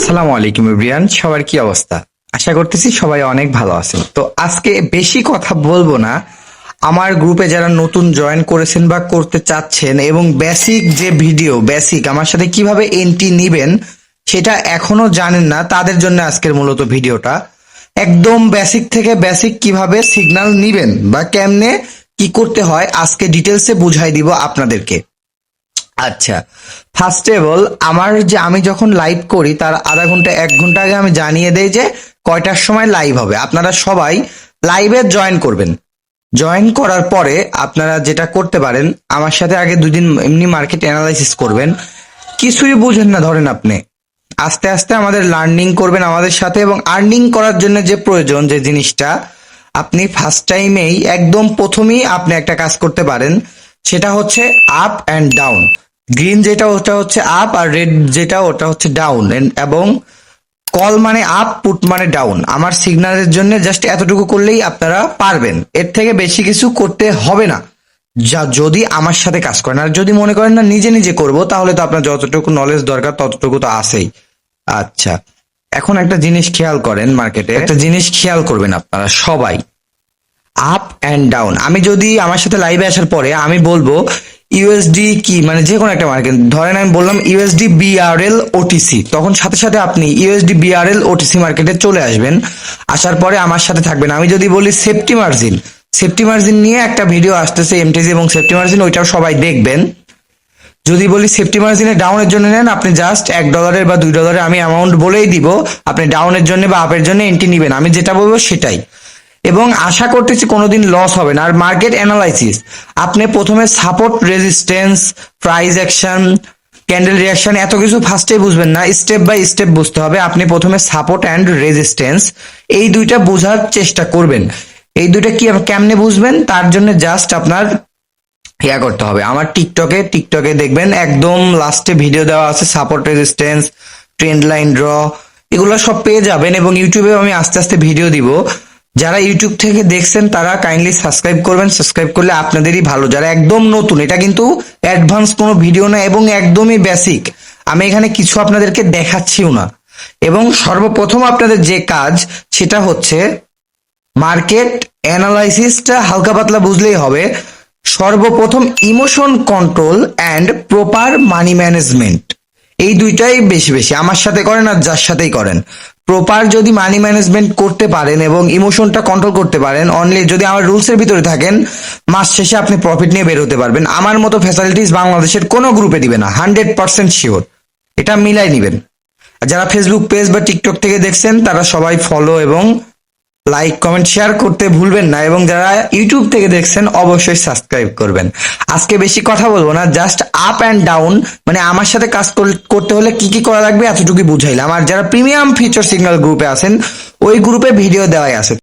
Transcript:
আসসালামু আলাইকুম ইব্রিয়ান সবার কি অবস্থা? আশা করতেছি সবাই অনেক ভালো আছেন। তো আজকে বেশি কথা বলব না। আমার গ্রুপে যারা নতুন জয়েন করেছেন বা করতে চাচ্ছেন এবং বেসিক যে ভিডিও বেসিক আমার সাথে কীভাবে এন্ট্রি নিবেন সেটা এখনও জানেন না, তাদের জন্য আজকের মূলত ভিডিওটা একদম বেসিক থেকে বেসিক কীভাবে সিগন্যাল নিবেন বা কেমনে কি করতে হয়, আজকে ডিটেলসে বুঝাই দিব আপনাদেরকে। আচ্ছা। ফার্স্ট অফ অল আমার যে আমি যখন লাইভ করি, তার আধা ঘণ্টা, এক ঘণ্টা আগে আমি জানিয়ে দেই যে কয়টার সময় লাইভ হবে। আপনারা সবাই লাইভে জয়েন করবেন। জয়েন করার পরে আপনারা যেটা করতে পারেন, আমার সাথে আগে দুদিন এমনি মার্কেট অ্যানালাইসিস করবেন। কিছুই বুঝেন না, ধরেন আপনি। আস্তে আস্তে আমাদের লার্নিং করবেন আমাদের সাথে এবং আর্নিং করার জন্য যে প্রয়োজন, যে জিনিসটা, আপনি ফার্স্ট টাইমেই একদম প্রথমেই আপনি একটা কাজ করতে পারেন। সেটা হচ্ছে আপ অ্যান্ড ডাউন গ্রিন যেটা, ওটা হচ্ছে আপ আর রেড যেটা, ওটা হচ্ছে ডাউন এবং কল মানে আপ পুট মানে ডাউন আমার সিগন্যালের জন্য জাস্ট এতটুকু করলেই আপনারা পারবেন। এর থেকে বেশি কিছু করতে হবে না। যা যদি আমার সাথে কাজ করেন। আর যদি মনে করেন না, নিজে নিজে করব, তাহলে তো আপনার যতটুকু নলেজ দরকার, ততটুকু তো আছেই। আচ্ছা। এখন একটা জিনিস খেয়াল করেন মার্কেটে একটা জিনিস খেয়াল করবেন আপনারা সবাই। আপ অ্যান্ড ডাউন আমি যদি আমার সাথে লাইভে আসার পরে আমি বলব ইউএসডি কি? মানে যে কোনো একটা মার্কেট ধরেন আমি বললাম ইউএসডি বিআরএল ওটিসি তখন সাথে সাথে আপনি ইউএসডি বিআরএল ওটিসি মার্কেটে চলে আসবেন। আসার পরে আমার সাথে থাকবেন। আমি যদি বলি সেফটি মার্জিন সেফটি মার্জিন নিয়ে একটা ভিডিও আসতেছে এমটিজি এবং সেফটি মার্জিন ওইটাও সবাই দেখবেন। যদি বলি সেফটি মার্জিনে ডাউনের জন্য নেন, আপনি জাস্ট এক ডলারের বা দুই ডলারের আমি অ্যামাউন্ট বলেই দিব। আপনি ডাউনের জন্য বা আপের জন্য এন্ট্রি নেবেন। আমি যেটা বলব সেটাই। এবং আশা করতেছি কোনোদিন লস হবে না। আর মার্কেট অ্যানালাইসিস আপনি প্রথমে support resistance price action candle reaction এত কিছু ফার্স্টে বুঝবেন না। স্টেপ বাই স্টেপ বুঝতে হবে। আপনি প্রথমে সাপোর্ট অ্যান্ড রেজিস্ট্যান্স এই দুইটা বোঝার চেষ্টা করবেন। এই দুইটা কি কেমনে বুঝবেন? তার জন্য জাস্ট আপনার ইয়া করতে হবে। আমার টিকটকে টিকটকে দেখবেন, একদম লাস্টে ভিডিও দেওয়া আছে support resistance trend line draw এগুলো সব পেয়ে যাবেন এবং ইউটিউবে আমি আস্তে আস্তে ভিডিও দিব। যারা ইউটিউব থেকে দেখছেন, তারা কাইন্ডলি সাবস্ক্রাইব করবেন। সাবস্ক্রাইব করলে আপনাদেরই ভালো। যারা একদম নতুন, এটা কিন্তু অ্যাডভান্স কোনো ভিডিও না, এবং একদমই বেসিক আমি এখানে কিছু আপনাদেরকে দেখাচ্ছিও না। এবং সর্বপ্রথম আপনাদের যে কাজ, সেটা হচ্ছে মার্কেট অ্যানালাইসিসটা হালকা পাতলা বুঝলেই হবে। সর্বপ্রথম emotion control and proper money management এই দুইটাই বেশি বেশি। আমার সাথে করেন আর যার সাথেই করেন। প্রপার যদি মানি ম্যানেজমেন্ট করতে পারেন এবং ইমোশনটা কন্ট্রোল করতে পারেন অনলি যদি আমার রুলসের ভিতরে থাকেন, মাস শেষে আপনি প্রফিট নিয়ে বের হতে পারবেন। আমার মতো ফ্যাসিলিটিস বাংলাদেশের কোনো গ্রুপে দিবে না হান্ড্রেড পার্সেন্ট শিওর এটা মিলাই নিবেন। যারা ফেসবুক পেজ বা টিকটক থেকে দেখছেন, তারা সবাই ফলো এবং লাইক কমেন্ট শেয়ার করতে ভুলবেন না এবং যারা ইউটিউব থেকে দেখছেন অবশ্যই সাবস্ক্রাইব করবেন। আজকে বেশি কথা বলব না জাস্ট আপ অ্যান্ড ডাউন মানে আমার সাথে কাজ কর- করতে হলে কি কি করা লাগবে এতটুকুই বুঝাইলাম। আর যারা প্রিমিয়াম ফিচার সিগন্যাল গ্রুপে আছেন, ওই গ্রুপে ভিডিও দেওয়াই আছে।